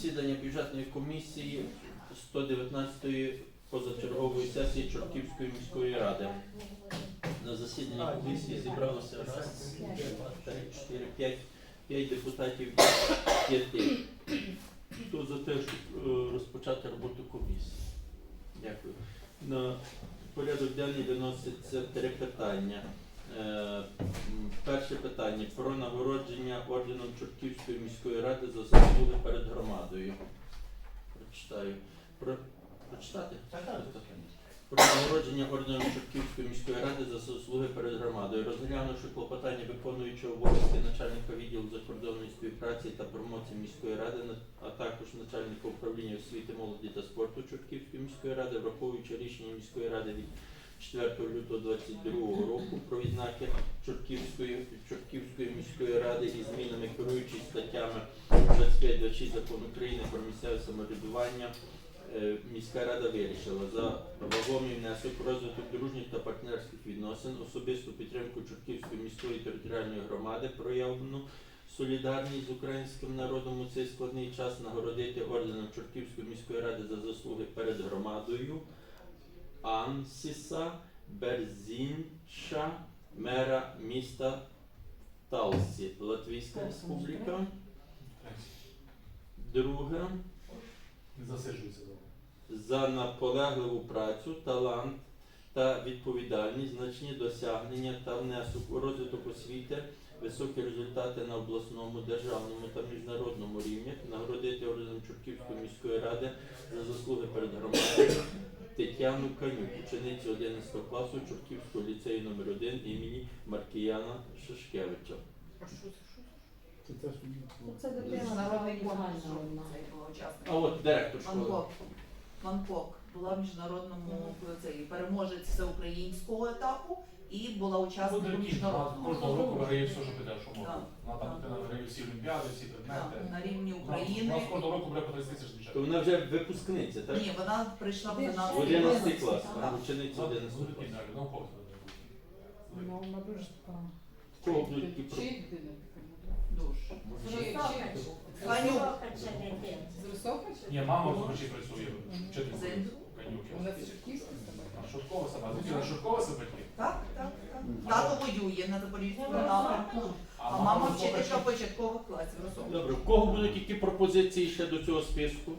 засідання бюджетної комісії 119-ї позачергової сесії Чортківської міської ради. На засіданні комісії зібралося раз, два, три, чотири, п'ять, п'ять депутатів п'яти. Хто за те, щоб е, розпочати роботу комісії? Дякую. На порядок денний виноситься три питання. Перше питання про нагородження орденом Чортківської міської ради за заслуги перед громадою. Прочитаю. Про... Прочитати? Про нагородження орденом Чортківської міської ради за заслуги перед громадою, розглянувши клопотання виконуючого обов'язки начальника відділу закордонної співпраці та промоції міської ради, а також начальника управління освіти, молоді та спорту Чортківської міської ради, враховуючи рішення міської ради від 4 лютого 2022 року про відзнаки Чортківської, Чортківської міської ради і змінами керуючись статтями 25-26 закону України про місцеве самоврядування е, міська рада вирішила за вагомий внесок розвиток дружніх та партнерських відносин, особисту підтримку Чортківської міської територіальної громади, проявлену солідарність з українським народом у цей складний час, нагородити орденом Чортківської міської ради за заслуги перед громадою Ансіса Берзінча, мера міста Талсі, Латвійська Республіка. Друге. Засиджується за наполегливу працю, талант та відповідальність, значні досягнення та внесок у розвиток освіти, високі результати на обласному, державному та міжнародному рівнях, нагородити орденом Чортківської міської ради за заслуги перед громадою Тетяну Канюк, ученицю 11 класу Чортківського ліцею номер 1 імені Маркіяна Шишкевича. Це дитина цей був учасник. А от директор школи. Бангкок. Була в міжнародному цей переможець всеукраїнського етапу і була учасником міжнародного. кожного року виграє все, що піде, що Так. Вона там дитина виграє всі олімпіади, всі Так, предмети. на рівні У нас- У України. нас кожного року буде по 30 тисяч То дівчат. вона вже випускниця, так? Ні, вона прийшла в Де ж? 11 11 11 клас, Так. а учениця 11 клас. підняти, Ну, вона дуже така. Кого будуть такі про- дитина. Чи- чи- Канюк. З чи? Ні, мама в Сумачі працює, вчителькою. Канюки. Вона з Чортківська собака. Дитина собаки. Так, так, так. Тато воює на Запорізькому напрямку, а мама вчителька початкових класів. Розумно. Добре, в кого будуть які пропозиції ще до цього списку?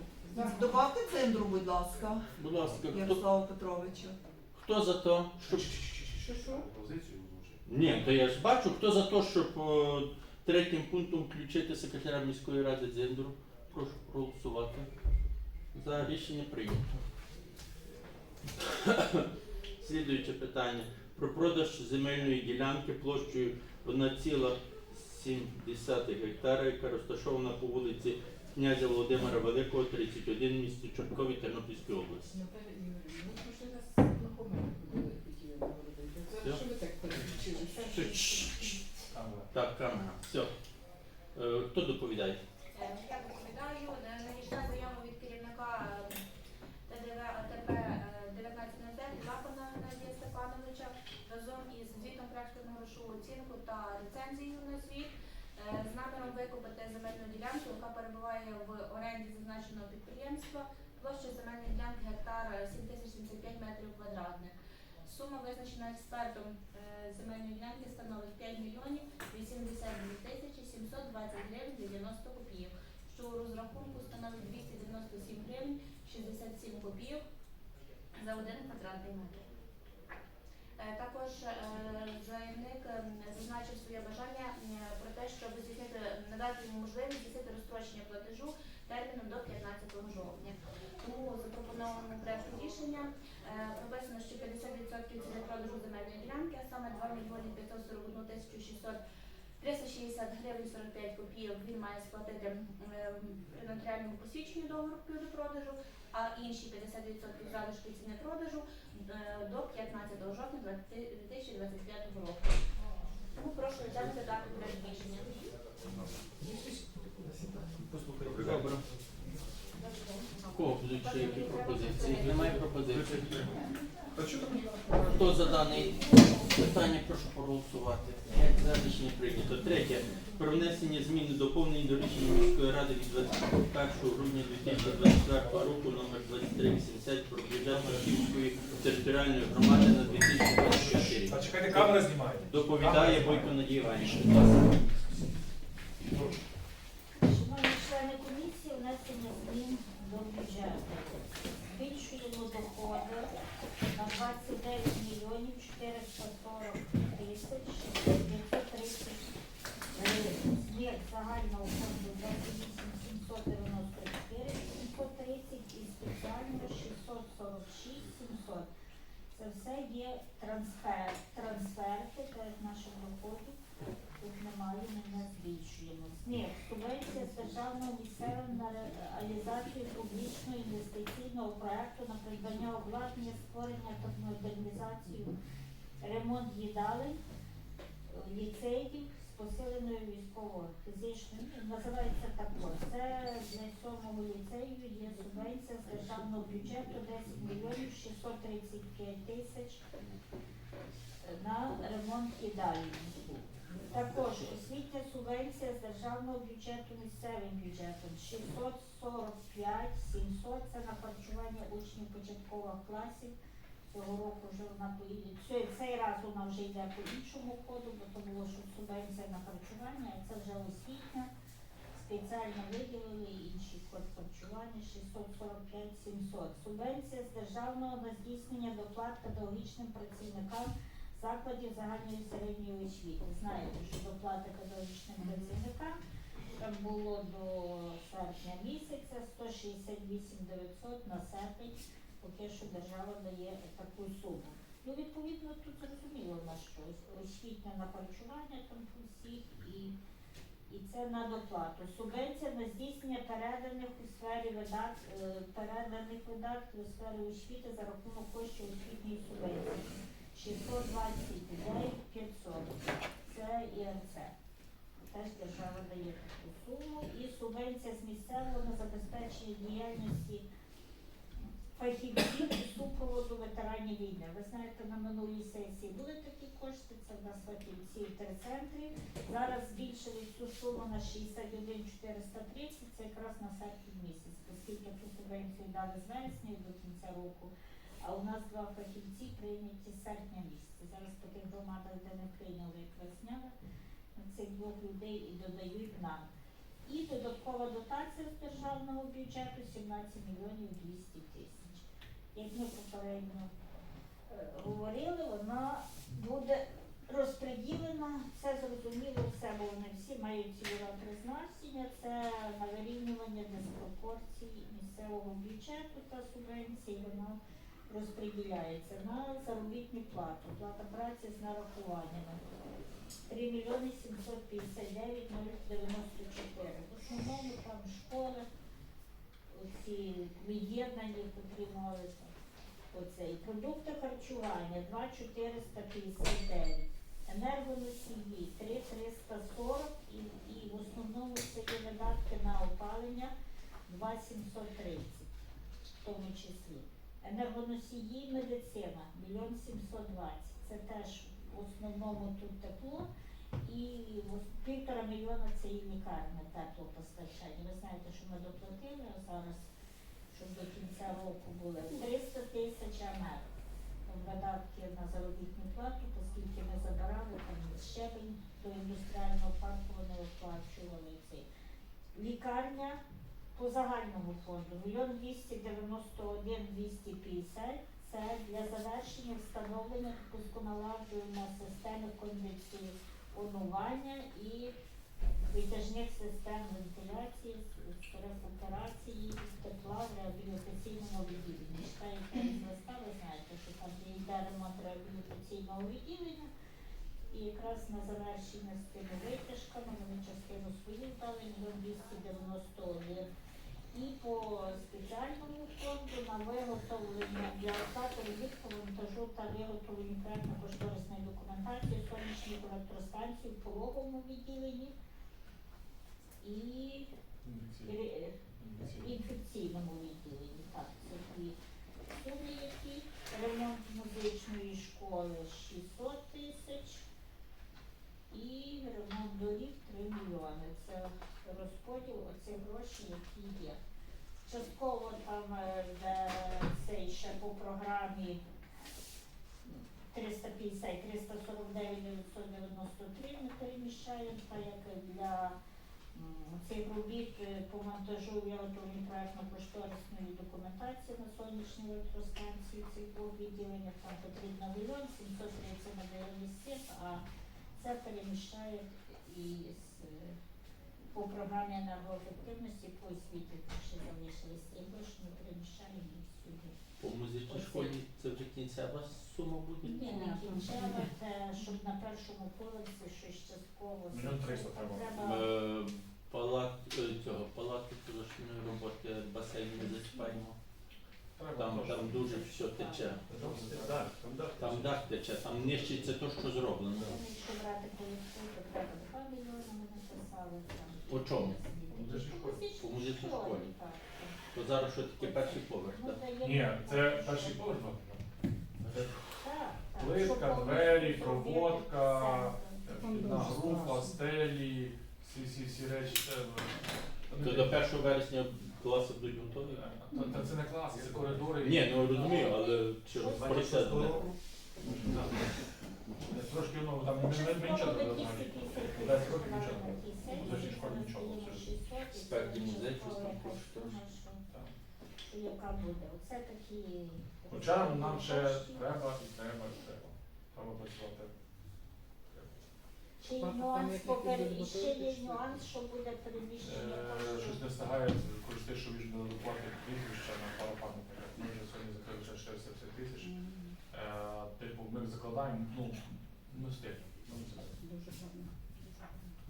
Добавте центру, будь ласка, Будь ласка, хто, Ярослава Петровича. хто за те, щоб. Що, що? Ні, то я ж бачу, хто за те, щоб о, третім пунктом включити секретаря міської ради Дзендру. Прошу проголосувати. За рішення прийнято. Слідуюче питання. Про продаж земельної ділянки площею 1,7 гектара, яка розташована по вулиці князя Володимира Великого, 31 в місті Чорткові Тернопільської області. Наталя Ігорівна, ну то що нас знайомі були хотіли нагородити. Це Все. що ви так переключили? Що, чш, чш. Камера. Так, камера. Все. Е, Хто доповідає? Е, Я доповідаю, е, надійшла заява від керівника е, ТДВ АТП е, 19 Лапана Надія Степановича разом із звітом про експертну грошову оцінку та ліцензією на звіт е, з наміром викупити земельну ділянку, яка перебуває в оренді зазначеного підприємства. Площа земельної ділянки гектар е, 7075 метрів квадратних. Сума визначена експертом е, земельної ділянки становить 5 мільйонів 82 тисячі 720 гривень 90 копійок, що у розрахунку становить 297 гривень 67 копійок за один квадратний метр. Е, Також е, заявник е, зазначив своє бажання про те, щоб здійснити надати йому можливість здійснити розстрочення платежу терміном до 15 жовтня. Тому запропонованому проекту рішення е, прописано, що 50% ціни продажу земельної ділянки, а саме 2 мільйони 541 тисячу 600 360 гривень 45 копійок він має сплатити при нотаріальному посвідченні договору до продажу, а інші 50% залишки ціни продажу е, до 15 жовтня 2025 року. Тому прошу взяти дату для рішення. Добре. Які пропозиції? Немає пропозицій. Хто за дане питання, прошу проголосувати. За рішення прийнято. Третє. Про внесення змін і доповнень до рішення міської ради від 21 грудня 2024 року номер 2380 про бюджет Харківської територіальної громади на 2024 рік. Та чекайте, камера знімає. Доповідає Бойко Надія Іванівна. Будь ласка. Шановні члени комісії, внесення змін до бюджету. Збільшуємо доходи на 29 мільйонів 440 тисяч 930 гривень. Збір загального фонду 28 794 730 і спеціально 646 700. Це все є трансфер, трансферти перед нашим доходом. Тут немає, ми не збільшуємо. СНІП – субвенція з державного місцевим на реалізацію публічного інвестиційного проекту на придбання обладнання, створення та модернізацію, ремонт їдалень, ліцеїв з посиленою військовою фізичною. Називається також. Це сьомого ліцею є субвенція з державного бюджету 10 мільйонів 635 тисяч на ремонт їдалень. Також освітня субвенція з державного бюджету місцевим бюджетом 645 700 це на харчування учнів початкових класів. Цього року вже вона поїде. Цей раз вона вже йде по іншому ходу, бо то було, що субвенція на харчування, а це вже освітня. Спеціально виділили інший код харчування 645 700. Субвенція з державного на здійснення доплат педагогічним працівникам закладів загальної середньої освіти. Знаєте, що доплати педагогічним працівникам там було до серпня місяця 168 900 на серпень, поки що держава дає таку суму. Ну, відповідно, тут зрозуміло на що освітня на харчування там всіх і, і це на доплату. Субвенція на здійснення переданих у сфері видат, е, переданих видатків у сфері освіти за рахунок коштів освітньої субвенції. 629 500. Це ІРЦ. Теж держава дає таку суму. І субвенція з місцевого на забезпечення діяльності фахівців і супроводу ветеранів війни. Ви знаєте, на минулій сесії були такі кошти, це в нас фахівці в терцентрі. Зараз збільшили цю суму на 61 430, це якраз на серпень місяць, оскільки ту субвенцію дали з вересня до кінця року. А у нас два фахівці прийняті з серпня місяця. Зараз по тих громадах, де не прийняли, якраз зняли цих двох людей і додають нам. І додаткова дотація з державного бюджету 17 мільйонів 200 тисяч. Як ми попередньо е, говорили, вона буде розподілена, це зрозуміло все, бо вони всі мають цільове призначення, це на вирівнювання диспропорцій місцевого бюджету та субвенції, воно розподіляється на заробітну плату, плата праці з нарахуваннями. 3 мільйони 759 094. В основному там школи, оці від'єднані, котрі мали там, оцей. Продукти харчування 2 459. Енергоносії 3 340 і, і в основному це є видатки на опалення 2 730 в тому числі. Енергоносії медицина 1 720. Це теж в основному тут тепло. І півтора мільйона це і лікарня теплопостачання. Ви знаєте, що ми доплатили, зараз, щоб до кінця року були 300 тисяч амер. Видатки на заробітну плату, оскільки ми забирали там щебень до індустріального парку, вони оплачували цей. Лікарня по загальному фонду мільйон 291 250 це для завершення встановлення та пусконаладжування системи кондиціонування і витяжних систем вентиляції рекуперації тепла в реабілітаційному відділенні. Читаєте листа, ви знаєте, що там є йде ремонт реабілітаційного відділення. І якраз на завершення з тими витяжками вони частину свою дали мільйон 291 і по спеціальному фонду на виготовлення для оплати маршрут та виготовлені проєктно-кошторисної документації сонячних електростанцій в пологовому відділенні і в інфекційному відділенні. Так, це дві суми, які ремонт музичної школи 600 тисяч і ремонт доріг 3 мільйони. Це розподіл оці гроші, які є. Частково там, е, де це ще по програмі 350, 349, 993 ми переміщаємо, та як для цих робіт е, по монтажу виготовлення проектно-кошторисної документації на сонячній електростанції цих двох відділеннях, там потрібно мільйон 730 на 97, а це переміщає із е, по програмі енергоефективності по освіті, там ще залишились ці гроші, ми переміщаємо сюди. По музичній школі це вже кінцева сума буде? Ні, не кінчева, те, щоб на першому поверсі щось частково. Мільйон триста треба. Е, Палат е, цього роботи басейн не зачіпаємо. Там, там дуже все тече. Там дах. Тече, там нищиться те, що зроблено. Якщо брати колектив, то треба 2 мільйони, ми написали там. По чому? По музичній школі. так. То зараз що таке перший поверх, так? Ні, це перший поверх. два Плитка, двері, проводка, все. група, стелі, всі, всі, всі речі. Е, То до 1 вересня класи будуть готові? Та, та це не класи, це коридори. Ні, ну розумію, але через процес. Е, Трошки ну, там не, нічого не Частково взагалі. такі всі Десять років нічого. такій В сесії, музичній школі нічого, даємо це ж 600, і Спереді музей, щось там якась коштує. сума, що- Так. що яка буде. Оце такі. Хоча нам ще треба і треба і треба. Треба працювати. Там нюанс попер... будуть ще є чи нюанс, що буде переміщення Е, коштів. Щось не встигає користи, що він не доплати прізвища на парапам'ятник. Ми вже сьогодні закрили ще 450 тисяч. Е, Типу, ми закладаємо, ну, не. Ну, це- Дуже гарно.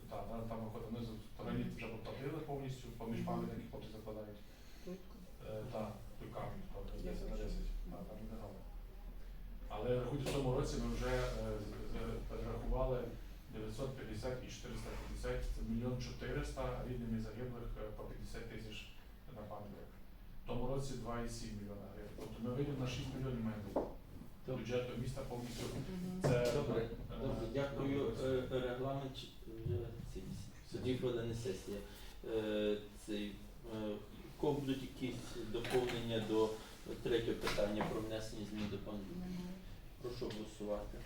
Так, там- там виходить, ми взагалі вже поплатили повністю, поміж пам'ятники хлопці закладають. Швидко. Е, Так, руками, тобто Я 10 на 10, так, там не грали. Але рахуйте, в цьому році ми вже е, перерахували 950 і 450, це мільйон 400 рідними загиблих е, по 50 тисяч на пам'ятник. В тому році 2,7 мільйона гривень. Тобто ми вийдемо на 6 мільйонів бути. Бюджету міста повністю. Це Добре, е, добре, дякую. Е, Регламент вже ці тоді хвилини сесія. Е, Цей е, кого будуть якісь доповнення до третього питання про внесення змін до плану? Прошу голосувати.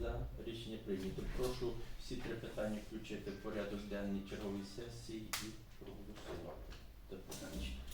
За рішення прийнято. Прошу всі три питання включити в порядок денний чергової сесії і проголосувати. До побачення.